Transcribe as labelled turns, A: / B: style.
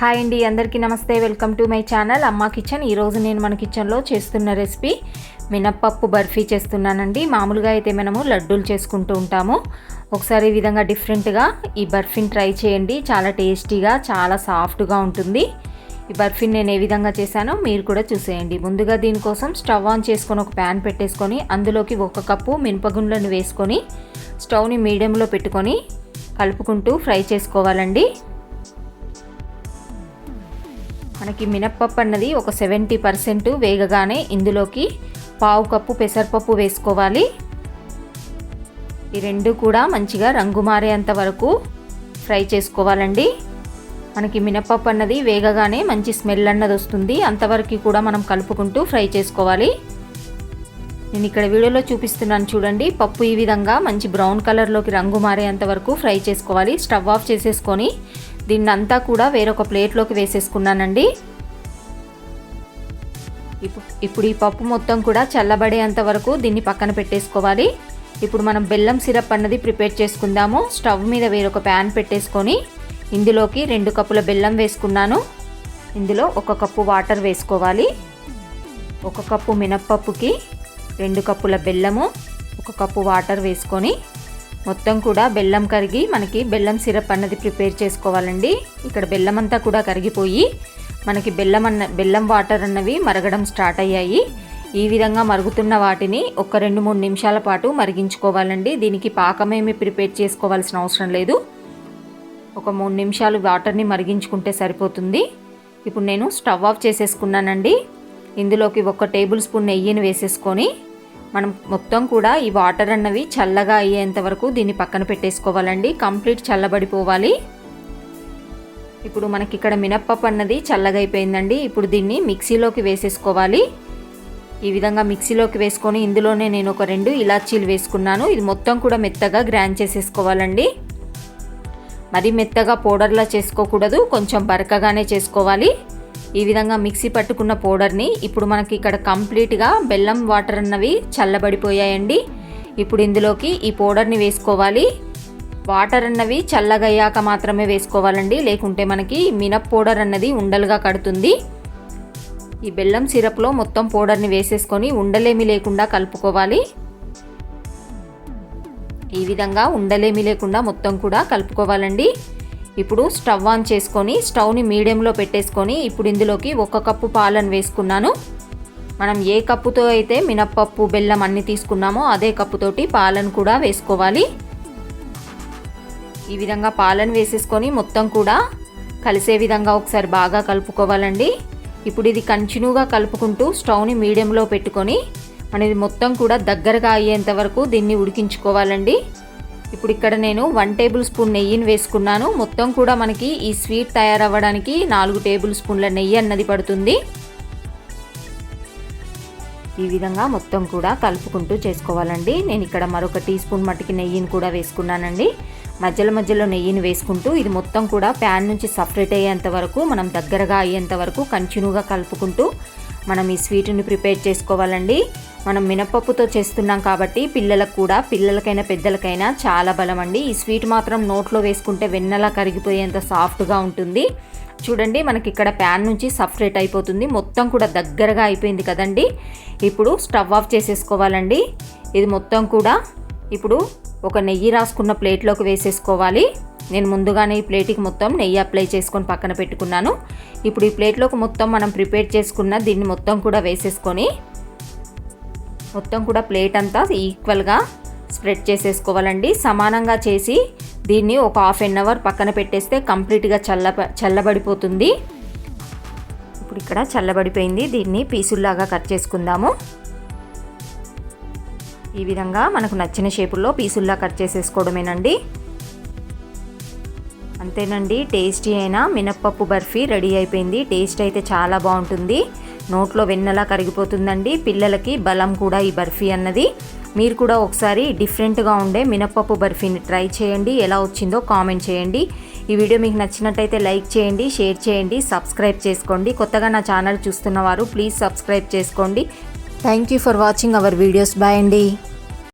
A: Hi అండి అందరికీ నమస్తే. వెల్కమ్ టు మై ఛానల్ అమ్మ కిచెన్. ఈరోజు నేను మన కిచెన్లో చేస్తున్న రెసిపీ మినప్పప్పు బర్ఫీ చేస్తున్నానండి. మామూలుగా అయితే మనము లడ్డూలు చేసుకుంటూ ఉంటాము. ఒకసారి ఈ విధంగా డిఫరెంట్గా ఈ బర్ఫీని ట్రై చేయండి. చాలా టేస్టీగా చాలా సాఫ్ట్గా ఉంటుంది. ఈ బర్ఫీని నేను ఏ విధంగా చేశానో మీరు కూడా చూసేయండి. ముందుగా దీనికోసం స్టవ్ ఆన్ చేసుకొని ఒక ప్యాన్ పెట్టేసుకొని అందులోకి ఒక కప్పు మినపగుండ్లను వేసుకొని స్టవ్ని మీడియంలో పెట్టుకొని కలుపుకుంటూ ఫ్రై చేసుకోవాలండి. మనకి మినప్పప్పు అన్నది ఒక సెవెంటీ పర్సెంట్ వేగగానే ఇందులోకి పావు కప్పు పెసరపప్పు వేసుకోవాలి. ఈ రెండు కూడా మంచిగా రంగు మారేంత వరకు ఫ్రై చేసుకోవాలండి. మనకి మినప్పప్పు అన్నది వేగగానే మంచి స్మెల్ అన్నది వస్తుంది. అంతవరకు కూడా మనం కలుపుకుంటూ ఫ్రై చేసుకోవాలి. నేను ఇక్కడ వీడియోలో చూపిస్తున్నాను చూడండి. పప్పు ఈ విధంగా మంచి బ్రౌన్ కలర్లోకి రంగు మారేంత వరకు ఫ్రై చేసుకోవాలి. స్టవ్ ఆఫ్ చేసేసుకొని దీన్ని అంతా కూడా వేరొక ప్లేట్లోకి వేసేసుకున్నానండి. ఇప్పుడు ఇప్పుడు ఈ పప్పు మొత్తం కూడా చల్లబడేంత వరకు దీన్ని పక్కన పెట్టేసుకోవాలి. ఇప్పుడు మనం బెల్లం సిరప్ అన్నది ప్రిపేర్ చేసుకుందాము. స్టవ్ మీద వేరొక ప్యాన్ పెట్టేసుకొని ఇందులోకి రెండు కప్పుల బెల్లం వేసుకున్నాను. ఇందులో ఒక కప్పు వాటర్ వేసుకోవాలి. ఒక కప్పు మినప్పప్పుకి రెండు కప్పుల బెల్లము ఒక కప్పు వాటర్ వేసుకొని మొత్తం కూడా బెల్లం కరిగి మనకి బెల్లం సిరప్ అన్నది ప్రిపేర్ చేసుకోవాలండి. ఇక్కడ బెల్లం అంతా కూడా కరిగిపోయి మనకి బెల్లం అన్న బెల్లం వాటర్ అన్నవి మరగడం స్టార్ట్ అయ్యాయి. ఈ విధంగా మరుగుతున్న వాటిని ఒక రెండు మూడు నిమిషాల పాటు మరిగించుకోవాలండి. దీనికి పాకమేమి ప్రిపేర్ చేసుకోవాల్సిన అవసరం లేదు. ఒక మూడు నిమిషాలు వాటర్ని మరిగించుకుంటే సరిపోతుంది. ఇప్పుడు నేను స్టవ్ ఆఫ్ చేసేసుకున్నానండి. ఇందులోకి ఒక టేబుల్ స్పూన్ నెయ్యిని వేసేసుకొని మనం మొత్తం కూడా ఈ వాటర్ అన్నవి చల్లగా అయ్యేంత వరకు దీన్ని పక్కన పెట్టేసుకోవాలండి. కంప్లీట్ చల్లబడిపోవాలి. ఇప్పుడు మనకి ఇక్కడ మినప్పప్పు అన్నది చల్లగా అయిపోయిందండి. ఇప్పుడు దీన్ని మిక్సీలోకి వేసేసుకోవాలి. ఈ విధంగా మిక్సీలోకి వేసుకొని ఇందులోనే నేను ఒక రెండు ఇలాచీలు వేసుకున్నాను. ఇది మొత్తం కూడా మెత్తగా గ్రైండ్ చేసేసుకోవాలండి. మరి మెత్తగా పౌడర్లా చేసుకోకూడదు. కొంచెం బరకగానే చేసుకోవాలి. ఈ విధంగా మిక్సీ పట్టుకున్న పౌడర్ని ఇప్పుడు మనకి ఇక్కడ కంప్లీట్గా బెల్లం వాటర్ అన్నవి చల్లబడిపోయాయండి. ఇప్పుడు ఇందులోకి ఈ పౌడర్ని వేసుకోవాలి. వాటర్ అన్నవి చల్లగయ్యాక మాత్రమే వేసుకోవాలండి. లేకుంటే మనకి మినప్ పౌడర్ అన్నది ఉండలుగా కడుతుంది. ఈ బెల్లం సిరప్లో మొత్తం పౌడర్ని వేసేసుకొని ఉండలేమి లేకుండా కలుపుకోవాలి. ఈ విధంగా ఉండలేమి లేకుండా మొత్తం కూడా కలుపుకోవాలండి. ఇప్పుడు స్టవ్ ఆన్ చేసుకొని స్టవ్ని మీడియంలో పెట్టేసుకొని ఇప్పుడు ఇందులోకి ఒక కప్పు పాలను వేసుకున్నాను. మనం ఏ కప్పుతో అయితే మినప్పప్పు బెల్లం అన్ని తీసుకున్నామో అదే కప్పుతోటి పాలను కూడా వేసుకోవాలి. ఈ విధంగా పాలను వేసేసుకొని మొత్తం కూడా కలిసే విధంగా ఒకసారి బాగా కలుపుకోవాలండి. ఇప్పుడు ఇది కంటిన్యూగా కలుపుకుంటూ స్టవ్ని మీడియంలో పెట్టుకొని మన ఇది మొత్తం కూడా దగ్గరగా అయ్యేంత వరకు దీన్ని ఉడికించుకోవాలండి. ఇప్పుడు ఇక్కడ నేను వన్ టేబుల్ స్పూన్ నెయ్యిని వేసుకున్నాను. మొత్తం కూడా మనకి ఈ స్వీట్ తయారవ్వడానికి నాలుగు టేబుల్ స్పూన్ల నెయ్యి అన్నది పడుతుంది. ఈ విధంగా మొత్తం కూడా కలుపుకుంటూ చేసుకోవాలండి. నేను ఇక్కడ మరొక టీ స్పూన్ మట్టికి నెయ్యిని కూడా వేసుకున్నానండి. మధ్యలో మధ్యలో నెయ్యిని వేసుకుంటూ ఇది మొత్తం కూడా ప్యాన్ నుంచి సపరేట్ అయ్యేంత వరకు మనం దగ్గరగా అయ్యేంత వరకు కంటిన్యూగా కలుపుకుంటూ మనం ఈ స్వీట్ని ప్రిపేర్ చేసుకోవాలండి. మనం మినపప్పుతో చేస్తున్నాం కాబట్టి పిల్లలకు కూడా పిల్లలకైనా పెద్దలకైనా చాలా బలం అండి ఈ స్వీట్ మాత్రం నోట్లో వేసుకుంటే వెన్నలా కరిగిపోయేంత సాఫ్ట్గా ఉంటుంది. చూడండి మనకి ఇక్కడ ప్యాన్ నుంచి సపరేట్ అయిపోతుంది. మొత్తం కూడా దగ్గరగా అయిపోయింది కదండి. ఇప్పుడు స్టవ్ ఆఫ్ చేసేసుకోవాలండి. ఇది మొత్తం కూడా ఇప్పుడు ఒక నెయ్యి రాసుకున్న ప్లేట్లోకి వేసేసుకోవాలి. నేను ముందుగానే ఈ ప్లేట్కి మొత్తం నెయ్యి అప్లై చేసుకొని పక్కన పెట్టుకున్నాను. ఇప్పుడు ఈ ప్లేట్లోకి మొత్తం మనం ప్రిపేర్ చేసుకున్న దీన్ని మొత్తం కూడా వేసేసుకొని మొత్తం కూడా ప్లేట్ అంతా ఈక్వల్గా స్ప్రెడ్ చేసేసుకోవాలండి. సమానంగా చేసి దీన్ని ఒక హాఫ్ ఎన్ అవర్ పక్కన పెట్టేస్తే కంప్లీట్గా చల్ల చల్లబడిపోతుంది. ఇప్పుడు ఇక్కడ చల్లబడిపోయింది. దీన్ని పీసుల్లాగా కట్ చేసుకుందాము. ఈ విధంగా మనకు నచ్చిన షేపుల్లో పీసుల్లా కట్ చేసేసుకోవడమేనండి. అంతేనండి టేస్టీ అయిన మినప్పప్పు బర్ఫీ రెడీ అయిపోయింది. టేస్ట్ అయితే చాలా బాగుంటుంది. నోట్లో వెన్నలా కరిగిపోతుందండి. పిల్లలకి బలం కూడా ఈ బర్ఫీ అన్నది. మీరు కూడా ఒకసారి డిఫరెంట్గా ఉండే మినప్పప్పు బర్ఫీని ట్రై చేయండి. ఎలా వచ్చిందో కామెంట్ చేయండి. ఈ వీడియో మీకు నచ్చినట్టయితే లైక్ చేయండి షేర్ చేయండి సబ్స్క్రైబ్ చేసుకోండి. కొత్తగా నా ఛానల్ చూస్తున్నవారు ప్లీజ్ సబ్స్క్రైబ్ చేసుకోండి. Thank you for watching our videos. Bye అండి.